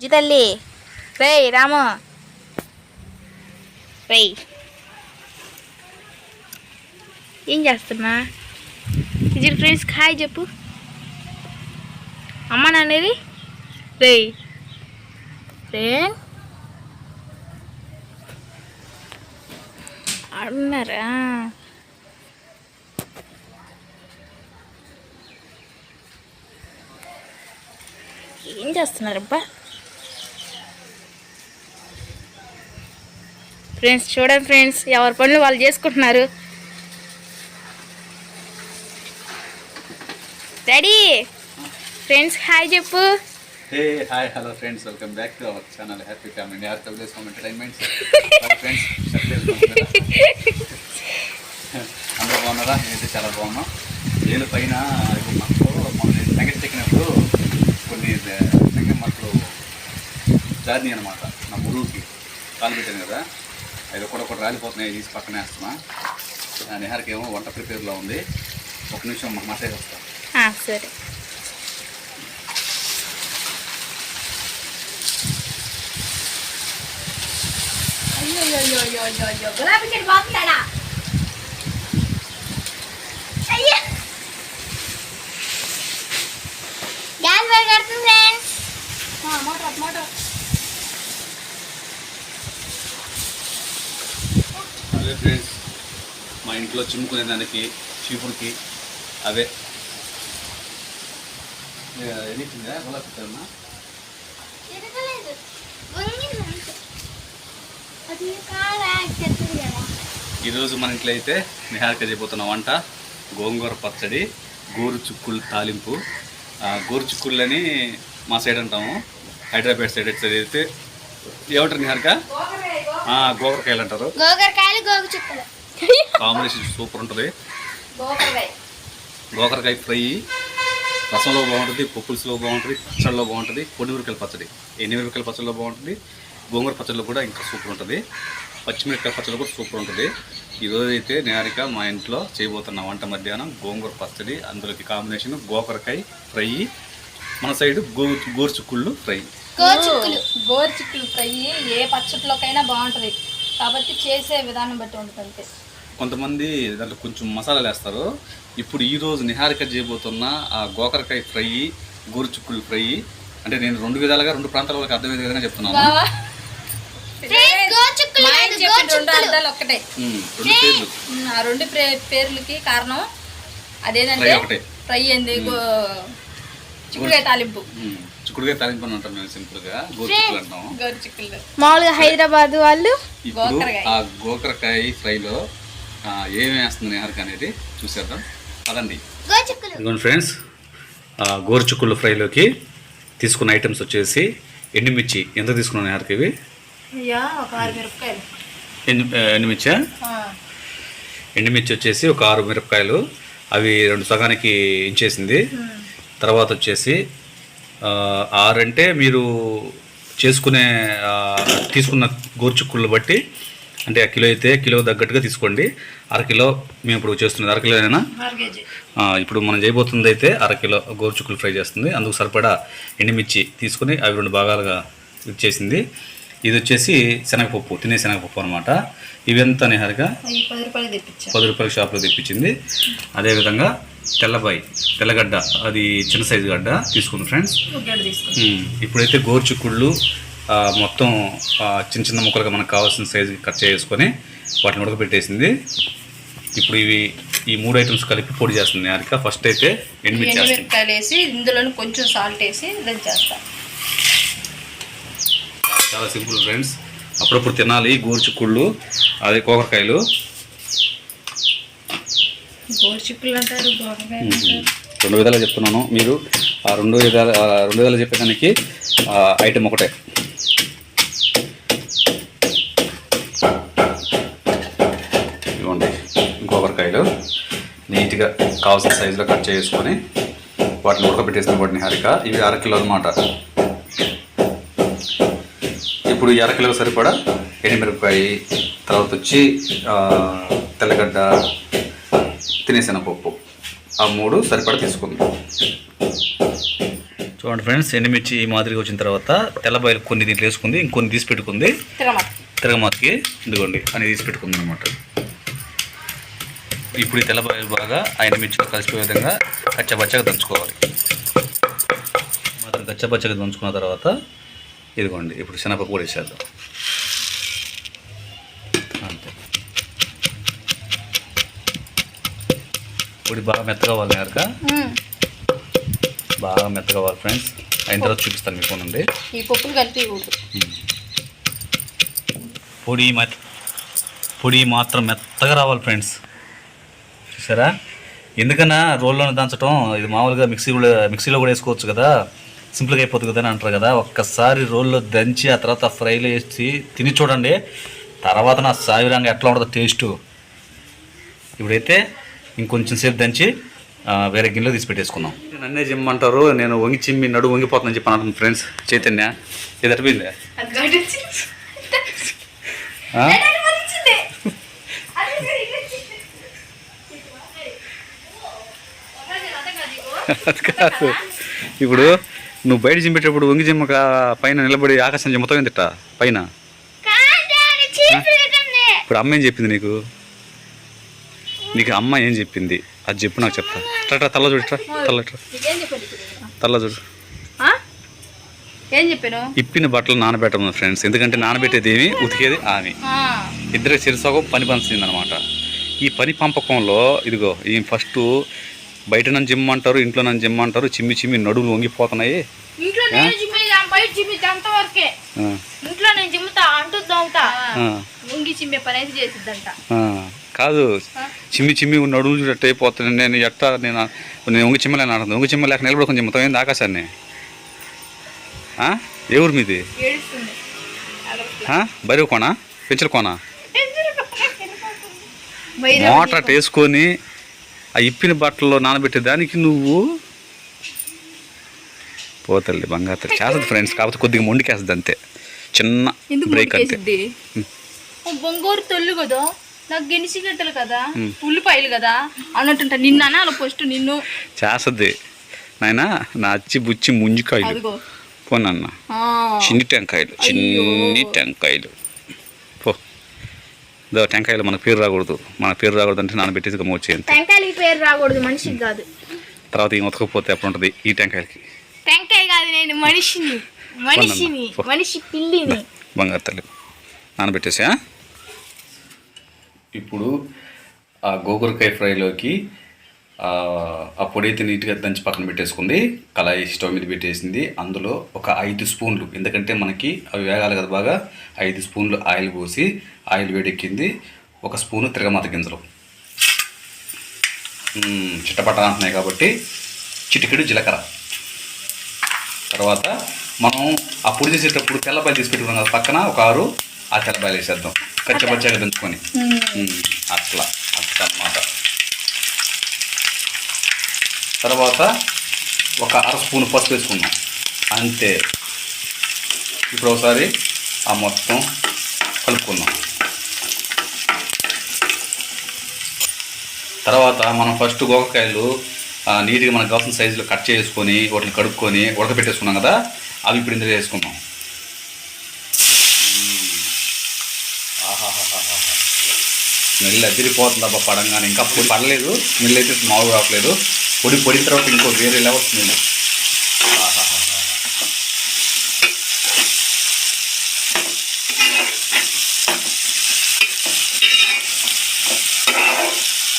G తల్లి రేయ్ రాము రే ఏం చేస్తున్నా ఇది ఫ్రెండ్స్ హాయ్ చెప్పు అమ్మ నాన్నది రే రే అన్నారా ఏం చేస్తున్నారబ్బా ఫ్రెండ్స్ చూడండి ఫ్రెండ్స్ ఎవరి పనులు వాళ్ళు చేసుకుంటున్నారు. రెడీ ఫ్రెండ్స్ హాయ్ చెప్పు. Hey hi hello friends welcome back to our channel happy family or కవిలేస్ home entertainments friends అందరూ బాగున్నారా? నేనైతే చాలా బాగున్నా. నేను పైన ఇప్పుడు మనకు మొన్న సంగతి చెక్కినప్పుడు కొన్ని సంగతి మాకు జర్నీ అనమాట నా మురుగుకి కాలు పెట్టాను కదా. అది ఒకటి ఒకటి రాలిపోతున్నాయి తీసి పక్కనే వేస్తున్నా. నిహార్కి ఏమో వంట ప్రిపేర్లో ఉంది. ఒక నిమిషం మసాజ్ వస్తా. ఆ, సరే. గులాబీ చెట్టు అయ్యా. గ్యాస్ పెడుతుంది ఫ్రెండ్స్ మోటార్ మోటార్. అదే ఫ్రెండ్స్ మా ఇంట్లో చిమ్ముకునే దానికి చీపుడికి అవే. అది కదా. ఈరోజు మన ఇంట్లో అయితే నిహారిక చేయబోతున్న వంట గోంగూర పచ్చడి గోరు చుక్కులు తాలింపు. గోరు చుక్కులని మా సైడ్ అంటాము. హైదరాబాద్ సైడ్ అయితే అయితే ఏమంటారు నిహారిక? గోకరకాయలు అంటారు గోగరకాయలు గోగు చుక్కలు. కాంబినేషన్ సూపర్ ఉంటుంది. గోగరకాయ గోకరకాయ ఫ్రై. రసంలో బాగుంటుంది పప్పులుసులో బాగుంటుంది పచ్చడిలో బాగుంటుంది పొడిమిరకాయల పచ్చడి. ఎండిమిరకాయల పచ్చడిలో బాగుంటుంది? గోంగూర పచ్చడిలో కూడా ఇంకా సూపర్ ఉంటుంది. పచ్చిమిరకాయ పచ్చడిలో కూడా సూపర్ ఉంటుంది. ఈరోజు అయితే నేరిక మా ఇంట్లో చేయబోతున్న వంట మధ్యాహ్నం గోంగూర పచ్చడి అందులోకి కాంబినేషన్ గోకరకాయ ఫ్రై మన సైడ్ గో గోరుచుక్కుళ్ళు ఫ్రై. గోచుక్కులు గోరు చిక్కులు ఫ్రై ఏ పచ్చట్లోకైనా బాగుంటుంది. కాబట్టి చేసే విధానం బట్టి ఉంటుంది అంతే. కొంతమంది దాంట్లో కొంచెం మసాలాలు వేస్తారు ఇప్పుడు ఈ రోజు నిహారిక చేయబోతున్న ఆ గోకరకాయ ఫ్రై గోరుచుక్కుళ్ళు ఫ్రై అంటే నేను రెండు విధాలుగా రెండు ప్రాంతాల వాళ్ళకి అర్థమయ్యే విధంగా చెప్తున్నాను. రెండు అర్థాలు ఒక్కటే. రెండు పేర్లు. ఆ రెండు ప్రే- పేర్లకి కారణం ఒకటే. ఫ్రై అయింది చిక్కుడుకాయ తాలింపు. ఉమ్, చిక్కుడుకాయ తాలింపు అంటాం మేము సింపుల్గా గోరుచుక్కులు అంటాం. గోరు చిక్కులు. మామూలుగా హైదరాబాద్ వాళ్ళు ఇప్పుడు. ఆ గోకరకాయ ఫ్రైలో ఆ, ఏమేమి వేస్తుంది నిహారిక అనేది చూసేద్దాం. పదండి. గోచుక్కులు ఇదిగోండి ఫ్రెండ్స్ గోరుచుక్కుళ్ళు ఫ్రైలోకి తీసుకున్న ఐటమ్స్ వచ్చేసి ఎండుమిర్చి. ఎంత తీసుకున్నాను నిహారిక ఇవి? అయ్యా ఒక ఆరు మిరపకాయలు. ఎండు ఎండుమిర్చా? ఎండుమిర్చి వచ్చేసి ఒక ఆరు మిరపకాయలు. అవి రెండు సగానికి ఇంచేసింది. తర్వాత వచ్చేసి ఆరు అంటే మీరు చేసుకునే తీసుకున్న గోరుచుక్కుళ్ళు బట్టి అంటే ఆ కిలో అయితే కిలో తగ్గట్టుగా తీసుకోండి. అర కిలో మేము ఇప్పుడు చేస్తున్నది అర కిలోనేనా ఆరు కేజీ. ఆ, ఇప్పుడు మనం చేయబోతుంది అయితే అర కిలో గోరుచుక్కులు ఫ్రై చేస్తుంది. అందుకు సరిపడా ఎండుమిర్చి తీసుకుని అవి రెండు భాగాలుగా ఇచ్చేసింది ఇది వచ్చేసి శనగపప్పు తినే శనగపప్పు అనమాట ఇవంతా నిహారిగా పది రూపాయల షాప్లో తెప్పించింది. అదేవిధంగా తెల్లబాయి తెల్లగడ్డ అది చిన్న సైజు గడ్డ తీసుకుంది ఫ్రెండ్స్. ఇప్పుడైతే గోరుచుక్కుళ్ళు ఆ, మొత్తం చిన్న చిన్న ముక్కలుగా మనకు కావాల్సిన సైజు కట్ చేసుకొని వాటిని ఉడకబెట్టేసింది. ఇప్పుడు ఇవి ఈ మూడు ఐటమ్స్ కలిపి పొడి చేస్తుంది హారిక ఫస్ట్ అయితే ఎండుమిర్చి వేసి ఇందులో కొంచెం సాల్ట్ వేసి దంచేస్తా చాలా సింపుల్ ఫ్రెండ్స్. అప్పుడప్పుడు తినాలి గోరుచుక్కుళ్ళు అదే కోకరకాయలు. అంటారు రెండు విధాలు చెప్తున్నాను. మీరు ఆ రెండు విధాలు రెండు విధాలు చెప్పేదానికి ఐటమ్ ఒకటే. ఇవ్వండి కొబ్బరికాయలు నీట్గా కావాల్సిన సైజులో కట్ చేసుకొని వాటిని ఉడకబెట్టేసిన వాటిని హరిక. ఇవి అరకిలో అనమాట ఇప్పుడు ఈ అరకిలో సరిపడా ఎండుమిరపకాయ తర్వాత వచ్చి తెల్లగడ్డ తినేసిన పప్పు ఆ మూడు సరిపడా తీసుకుందాం. చూడండి ఫ్రెండ్స్ ఎండుమిర్చి ఈ మాదిరిగా వచ్చిన తర్వాత తెల్లబాయలు కొన్ని దీంట్లో వేసుకుంది ఇంకొన్ని తీసి పెట్టుకుంది. తిరగమాతకి. ఇదిగోండి అని తీసి పెట్టుకుంది అనమాట ఇప్పుడు ఈ తెల్లబాయలు బాగా ఆ ఎండుమిర్చిలో కలిసిపోయే విధంగా కచ్చబచ్చగా దంచుకోవాలి. మాత్రం కచ్చబచ్చగా దంచుకున్న తర్వాత ఇదిగోండి ఇప్పుడు శనగపప్పు కూడా వేసేద్దాం. పొడి బాగా మెత్తగా అవ్వాలి నేరక బాగా మెత్తగా అవ్వాలి ఫ్రెండ్స్. అయిన తర్వాత చూపిస్తాను మీకు నుండి ఈ పప్పులు కలిపి పొడి పొడి మాత్రం మెత్తగా రావాలి ఫ్రెండ్స్. చూసారా? ఎందుకన్నా రోల్లోనే దంచడం ఇది మామూలుగా మిక్సీ కూడా మిక్సీలో కూడా వేసుకోవచ్చు కదా. సింపుల్గా అయిపోతుంది కదా అని అంటారు కదా. ఒక్కసారి రోల్లో దంచి ఆ తర్వాత ఫ్రైలో వేసి తిని చూడండి. తర్వాత నా సావిరంగా ఎట్లా ఉంటుందో టేస్ట్. ఇప్పుడైతే ఇంకొంచెం సేపు దంచి ఆ, వేరే గిన్నెలో తీసి పెట్టేసుకుందాం నన్నే జిమ్మంటారు నేను వంగి చిమ్మి నడు వంగిపోతుందని చెప్పి అంటున్నాను ఫ్రెండ్స్ చైతన్య. ఇది అది కాదు. ఇప్పుడు నువ్వు బయట జిమ్మేటప్పుడు వంగి జిమ్మక పైన నిలబడి ఆకాశం జిమ్మతావు ఏందిట పైన. ఇప్పుడు అమ్మ ఏం చెప్పింది నీకు? నీకు అమ్మ ఏం చెప్పింది? అది చెప్పు నాకు చెప్తా. ట్రా తల్ల చూడు ట్రా తల్ల? తల్ల చూడు? ఏం చెప్పాను? ఇప్పిన బట్టలు నానబెట్టము ఫ్రెండ్స్. ఎందుకంటే నానబెట్టేది ఏమి? ఉతికేది ఆమె ఇద్దరికి చిరుసగం పని పంచింది అనమాట ఈ పని పంపకంలో ఇదిగో ఈ ఫస్ట్ బయట నన్ను జిమ్ అంటారు ఇంట్లో నన్ను జిమ్ అంటారు చిమ్మి చిమ్మి నడువులు వంగిపోతున్నాయి. ఇంట్లో నేను జిమ్ముతా అంటూ. కాదు. చిమ్మి చిమ్మి నడువులు చూడట్టు అయిపోతుంది నేను ఎట్ట నేను నేను ఉంగి చిమ్మలేను అంటుంది ఉంగి చిమ్మలేక నిలబడుకొని జిమ్ముతాం ఏంది ఆకాశాన్ని? ఏ ఊరు మీది? బరువు కోనా? పెంచల కోనా? మోటార్ వేసుకొని ఆ ఇప్పిన బట్టల్లో నానబెట్టే దానికి నువ్వు పోతల్లి బంగారు. చేస్తుంది ఫ్రెండ్స్ కాకపోతే కొద్దిగా మొండికేస్తుంది అంతే. చిన్న బ్రేక్ అంతే. బొంగోరు తొల్లు కదా. నాకు గెనిసి గడ్డలు కదా ఉల్లిపాయలు కదా అన్నట్టుంట. నిన్న అనాలి ఫస్ట్ నిన్ను. చేస్తుంది. నాయన నా అచ్చి బుచ్చి ముంజికాయలు. పోనన్న. చిన్ని టెంకాయలు చిన్ని టెంకాయలు. పో. దో టెంకాయలు మన పేరు రాకూడదు. మన పేరు రాకూడదు అంటే నానబెట్టేసి గమ్మ వచ్చేయండి టెంకాయలకి పేరు రాకూడదు మనిషికి కాదు. తర్వాత ఈ ఉతకపోతే ఎప్పుడు ఉంటుంది ఈ టెంకాయలకి. టెంకాయ కాదు నేను మనిషిని. మనిషిని. మనిషి పిల్లిని. బంగారు తల్లి. నానబెట్టేసా ఇప్పుడు ఆ గోగురకాయ ఫ్రైలోకి ఆ పొడి అయితే నీట్గా దంచి పక్కన పెట్టేసుకుంది. కళాయి స్టవ్ మీద పెట్టేసింది. అందులో ఒక ఐదు స్పూన్లు ఎందుకంటే మనకి అవి వేగాలి కదా బాగా ఐదు స్పూన్లు ఆయిల్ పోసి ఆయిల్ వేడెక్కింది. ఒక స్పూను తిరగమాత గింజలు. చిట్టపట్ట అంటున్నాయి కాబట్టి చిటికెడు జీలకర్ర. తర్వాత మనం ఆ పొడి చేసేటప్పుడు తెల్లపాయలు తీసి పెట్టుకున్నాం కదా పక్కన ఒక ఆరు ఆ తెల్లబాయలు వేసేద్దాం కచ్చపచ్చగా దంచుకొని అట్లా అట్లా. అన్నమాట తర్వాత ఒక అర స్పూన్ పసుపు వేసుకున్నాం. అంతే. ఇప్పుడు ఒకసారి ఆ మొత్తం కలుపుకుందాం. తర్వాత మనం ఫస్ట్ గోకకాయలు నీట్గా మనకు కావాల్సిన సైజులో కట్ చేసుకొని వాటిని కడుక్కొని ఉడకబెట్టేసుకున్నాం కదా? అవి ఇప్పుడు ఇందులో వేసుకున్నాం స్మెల్ అదిరిపోతుంది అబ్బా పడంగానే. ఇంకా పొడి పడలేదు స్మెల్ అయితే మామూలు రావట్లేదు పొడి పొడిన తర్వాత ఇంకో వేరే లెవెల్ స్మెల్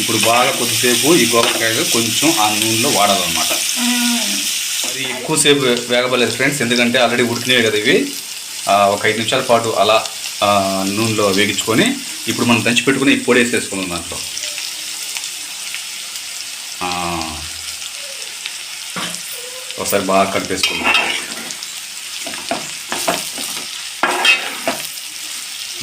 ఇప్పుడు బాగా కొద్దిసేపు ఈ గోకరకాయలు కొంచెం ఆ నూనెలో వాడాలన్నమాట. అది ఎక్కువసేపు వేగబలేదు ఫ్రెండ్స్ ఎందుకంటే ఆల్రెడీ ఉడికినాయి కదా ఇవి. ఒక ఐదు నిమిషాల పాటు అలా నూనెలో వేగించుకొని ఇప్పుడు మనం దంచి పెట్టుకుని ఈ పొడి వేసేసుకుందాం దాంట్లో. ఒకసారి బాగా కలిపేసుకుందాం.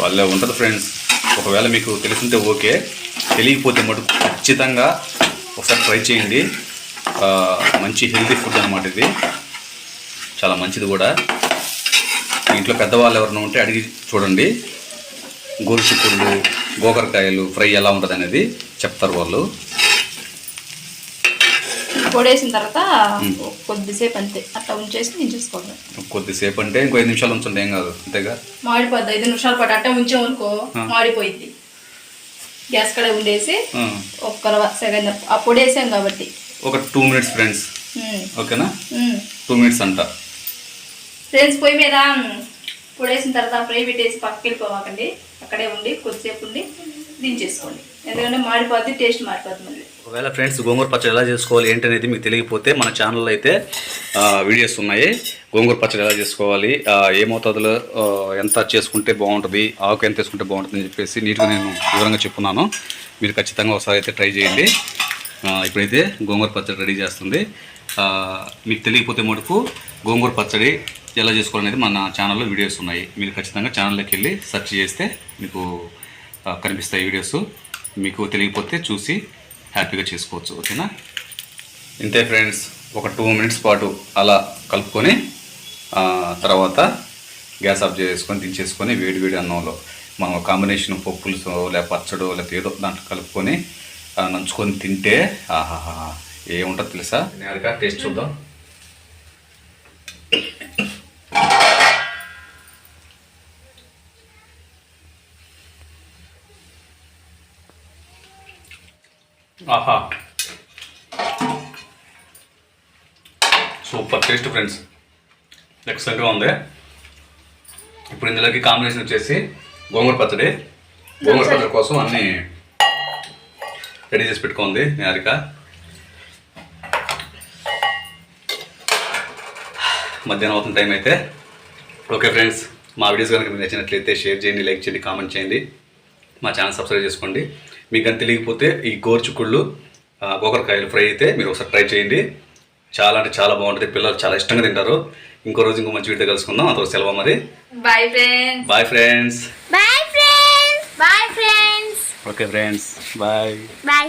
భలే ఉంటుంది ఫ్రెండ్స్. ఒకవేళ మీకు తెలిసింటే ఓకే. తెలియకపోతే మటుకు ఖచ్చితంగా ఒకసారి ట్రై చేయండి. మంచి హెల్తీ ఫుడ్ అనమాట ఇది. చాలా మంచిది కూడా. మీ ఇంట్లో పెద్దవాళ్ళు ఎవరైనా ఉంటే అడిగి చూడండి. గోరుచిక్కుళ్ళు గోకరకాయలు ఫ్రై ఎలా ఉంటుంది అనేది చెప్తారు వాళ్ళు. పొడి వేసిన తర్వాత కొద్దిసేపు అంతే. అట్లా ఉంచేసి దించేసుకోవడం కొద్దిసేపు అంటే ఇంకో ఐదు నిమిషాలు ఉంచండి ఏం కాదు అంతేగా? మాడిపోద్ది. ఐదు నిమిషాల పాటు అట్టే ఉంచామనుకో మాడిపోయింది గ్యాస్ కడే ఉండేసి. ఒక్క సెకండ్ ఆ పొడి వేసాం కాబట్టి. ఒక టూ మినిట్స్ ఫ్రెండ్స్. ఓకేనా. టూ మినిట్స్ అంట. ఫ్రెండ్స్ పొయ్యి మీద పొడేసిన తర్వాత ఫ్రై పెట్టేసి పక్కకి వెళ్ళిపోవాకండి. అక్కడే ఉండి కొద్దిసేపు ఉండి దించేసుకోండి. ఎందుకంటే మాడిపోద్ది టేస్ట్ మాడిపోద్ది మళ్ళీ. ఒకవేళ ఫ్రెండ్స్ గోంగూర పచ్చడి ఎలా చేసుకోవాలి ఏంటనేది మీకు తెలియకపోతే మన ఛానల్లో అయితే వీడియోస్ ఉన్నాయి. గోంగూర పచ్చడి ఎలా చేసుకోవాలి ఏ మోతాదులో ఎంత చేసుకుంటే బాగుంటుంది ఆకు ఎంత వేసుకుంటే బాగుంటుంది అని చెప్పేసి నీట్గా నేను వివరంగా చెప్పున్నాను. మీరు ఖచ్చితంగా ఒకసారి అయితే ట్రై చేయండి. ఇప్పుడైతే గోంగూర పచ్చడి రెడీ చేస్తుంది. మీకు తెలియకపోతే మటుకు గోంగూర పచ్చడి ఎలా చేసుకోవాలనేది మన ఛానల్లో వీడియోస్ ఉన్నాయి. మీరు ఖచ్చితంగా ఛానల్లోకి వెళ్ళి సెర్చ్ చేస్తే మీకు కనిపిస్తాయి వీడియోస్ మీకు తెలియకపోతే చూసి హ్యాపీగా చేసుకోవచ్చు. ఓకేనా? ఇంతే ఫ్రెండ్స్ ఒక టూ మినిట్స్ పాటు అలా కలుపుకొని తర్వాత గ్యాస్ ఆఫ్ చేసుకొని దించేసుకొని వేడి వేడి అన్నంలో మనం కాంబినేషన్ పప్పులతో లేకపోతే పచ్చడో లేకపోతే ఏదో దాంట్లో కలుపుకొని నంచుకొని తింటే ఆహాహా ఏముంటుంది తెలుసా? నేరుగా టేస్ట్ చూద్దాం. ఆహా. Super taste friends. ఎక్సలెంట్గా ఉంది. ఇప్పుడు ఇందులోకి కాంబినేషన్ వచ్చేసి గోంగూర పచ్చడి. గోంగూర పచ్చడి. కోసం అన్ని రెడీ చేసి పెట్టుకుంది నేరిక. మధ్యాహ్నం అవుతున్న టైం అయితే. ఓకే ఫ్రెండ్స్ మా వీడియోస్ కనుక మీకు నచ్చినట్లయితే షేర్ చేయండి లైక్ చేయండి కామెంట్ చేయండి. మా ఛానల్ సబ్స్క్రైబ్ చేసుకోండి. మీకు కానీ తెలియకపోతే ఈ గోరుచుక్కుళ్ళు ఆ, గోకరకాయలు ఫ్రై అయితే మీరు ఒకసారి ట్రై చేయండి. చాలా అంటే చాలా బాగుంటుంది. పిల్లలు చాలా ఇష్టంగా తింటారు. ఇంకో రోజు ఇంకో మంచి వీడియో కలుసుకుందాం. అంతవరకు సెలవు మరి. Bye friends bye friends bye friends bye friends okay friends bye bye